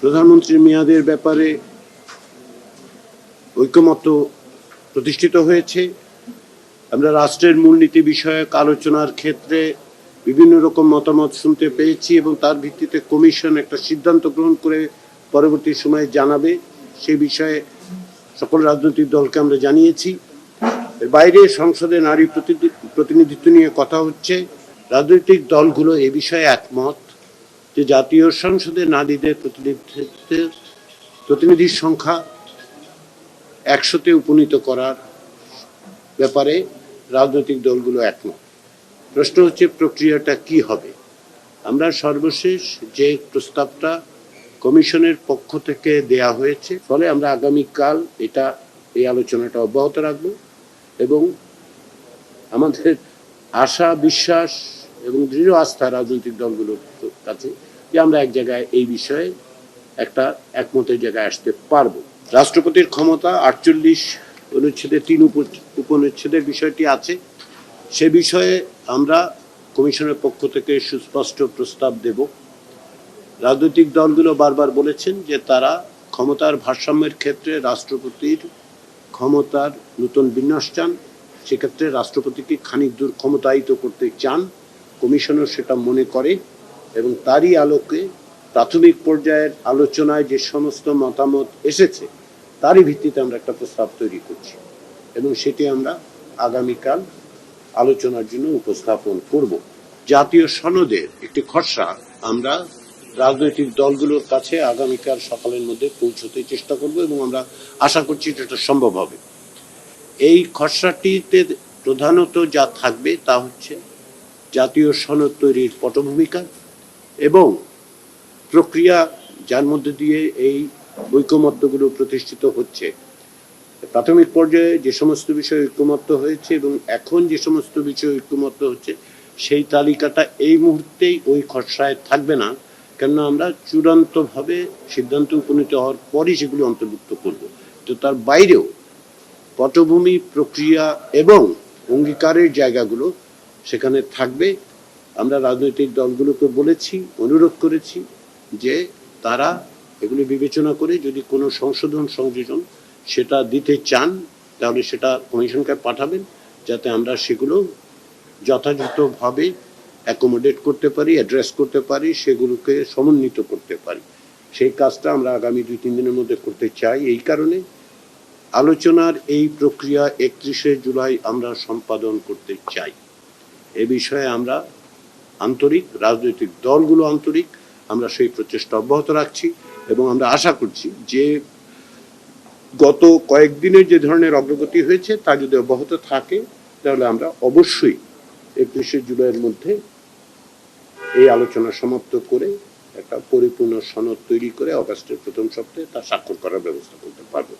প্রধানমন্ত্রীর মেয়াদের ব্যাপারে ঐকমত্য প্রতিষ্ঠিত হয়েছে। আমরা রাষ্ট্রের মূলনীতি বিষয়ক আলোচনার ক্ষেত্রে বিভিন্ন রকম মতামত শুনতে পেয়েছি এবং তার ভিত্তিতে কমিশন একটা সিদ্ধান্ত গ্রহণ করে পরবর্তী সময়ে জানাবে। সে বিষয়ে সকল রাজনৈতিক দলকে আমরা জানিয়েছি। এর বাইরে সংসদে নারী প্রতিনিধি- প্রতিনিধিত্ব নিয়ে কথা হচ্ছে। রাজনৈতিক দলগুলো এ বিষয়ে একমত। যে জাতীয় সংসদে নারীদের প্রতিনিধিত্বের প্রতিনিধির সংখ্যা একশোতে উপনীত করার ব্যাপারে রাজনৈতিক দলগুলো একমত। প্রশ্ন হচ্ছে, প্রক্রিয়াটা কি হবে? আমরা সর্বশেষ যে প্রস্তাবটা কমিশনের পক্ষ থেকে দেয়া হয়েছে, ফলে আমরা আগামীকাল এটা, এই আলোচনাটা অব্যাহত রাখব এবং আমাদের আশা, বিশ্বাস এবং দৃঢ় আস্থা রাজনৈতিক দলগুলোর কাছে যে আমরা এক জায়গায় এই বিষয়ে একটা একমতের জায়গায় আসতে পারব। রাষ্ট্রপতির ক্ষমতা আটচল্লিশ অনুচ্ছেদের তিন উপ- উপনুচ্ছেদের বিষয়টি আছে। সে বিষয়ে আমরা কমিশনের পক্ষ থেকে সুস্পষ্ট প্রস্তাব দেব। রাজনৈতিক দলগুলো বারবার বলেছেন যে তারা ক্ষমতার ভারসাম্যের ক্ষেত্রে রাষ্ট্রপতির ক্ষমতার নতুন বিন্যাস চান। সেক্ষেত্রে রাষ্ট্রপতিকে খানিক দূর ক্ষমতায়িত করতে চান। কমিশনও সেটা মনে করে এবং তারই আলোকে প্রাথমিক পর্যায়ের আলোচনায় যে সমস্ত মতামত এসেছে, তারই ভিত্তিতে আমরা একটা প্রস্তাব তৈরি করছি এবং সেটি আমরা আগামীকাল আলোচনার জন্য উপস্থাপন করব। জাতীয় সনদের একটি খসড়া আমরা রাজনৈতিক দলগুলোর কাছে আগামীকাল সকালের মধ্যে পৌঁছতে চেষ্টা করব এবং আমরা আশা করছি এটা সম্ভব হবে। এই খসড়াটিতে প্রধানত যা থাকবে তা হচ্ছে জাতীয় সনদ তৈরির পটভূমিকা এবং প্রক্রিয়া যার মধ্যে দিয়ে এই ঐকমত্যগুলো প্রতিষ্ঠিত হচ্ছে। প্রাথমিক পর্যায়ে যে সমস্ত বিষয়ে ঐক্যমত্য হয়েছে এবং এখন যে সমস্ত বিষয়ে ঐক্যমত্য হচ্ছে, সেই তালিকাটা এই মুহূর্তেই ওই খসড়ায় থাকবে না। কেননা আমরা চূড়ান্তভাবে সিদ্ধান্ত উপনীত হওয়ার পরই সেগুলো অন্তর্ভুক্ত করব। তো তার বাইরেও পটভূমি প্রক্রিয়া এবং অঙ্গীকারের জায়গাগুলো সেখানে থাকবে। আমরা রাজনৈতিক দলগুলোকে বলেছি, অনুরোধ করেছি যে তারা এগুলি বিবেচনা করে যদি কোনো সংশোধন, সংযোজন সেটা দিতে চান, তাহলে সেটা কমিশনকে পাঠাবেন যাতে আমরা সেগুলো যথাযথভাবে অ্যাকোমোডেট করতে পারি অ্যাড্রেস করতে পারি, সেগুলোকে সমন্বিত করতে পারি। সেই কাজটা আমরা আগামী দুই, তিন দিনের মধ্যে করতে চাই। এই কারণে আলোচনার এই প্রক্রিয়া একত্রিশে জুলাই আমরা সম্পাদন করতে চাই। এ বিষয়ে আমরা আন্তরিক, রাজনৈতিক দলগুলো আন্তরিক, আমরা সেই প্রচেষ্টা অব্যাহত রাখছি এবং আমরা আশা করছি যে গত কয়েকদিনের যে ধরনের অগ্রগতি হয়েছে তা যদি অব্যাহত থাকে, তাহলে আমরা অবশ্যই একত্রিশে জুলাইয়ের মধ্যে এই আলোচনা সমাপ্ত করে একটা পরিপূর্ণ সনদ তৈরি করে অগাস্টের প্রথম সপ্তাহে তা স্বাক্ষর করার ব্যবস্থা করতে পারব।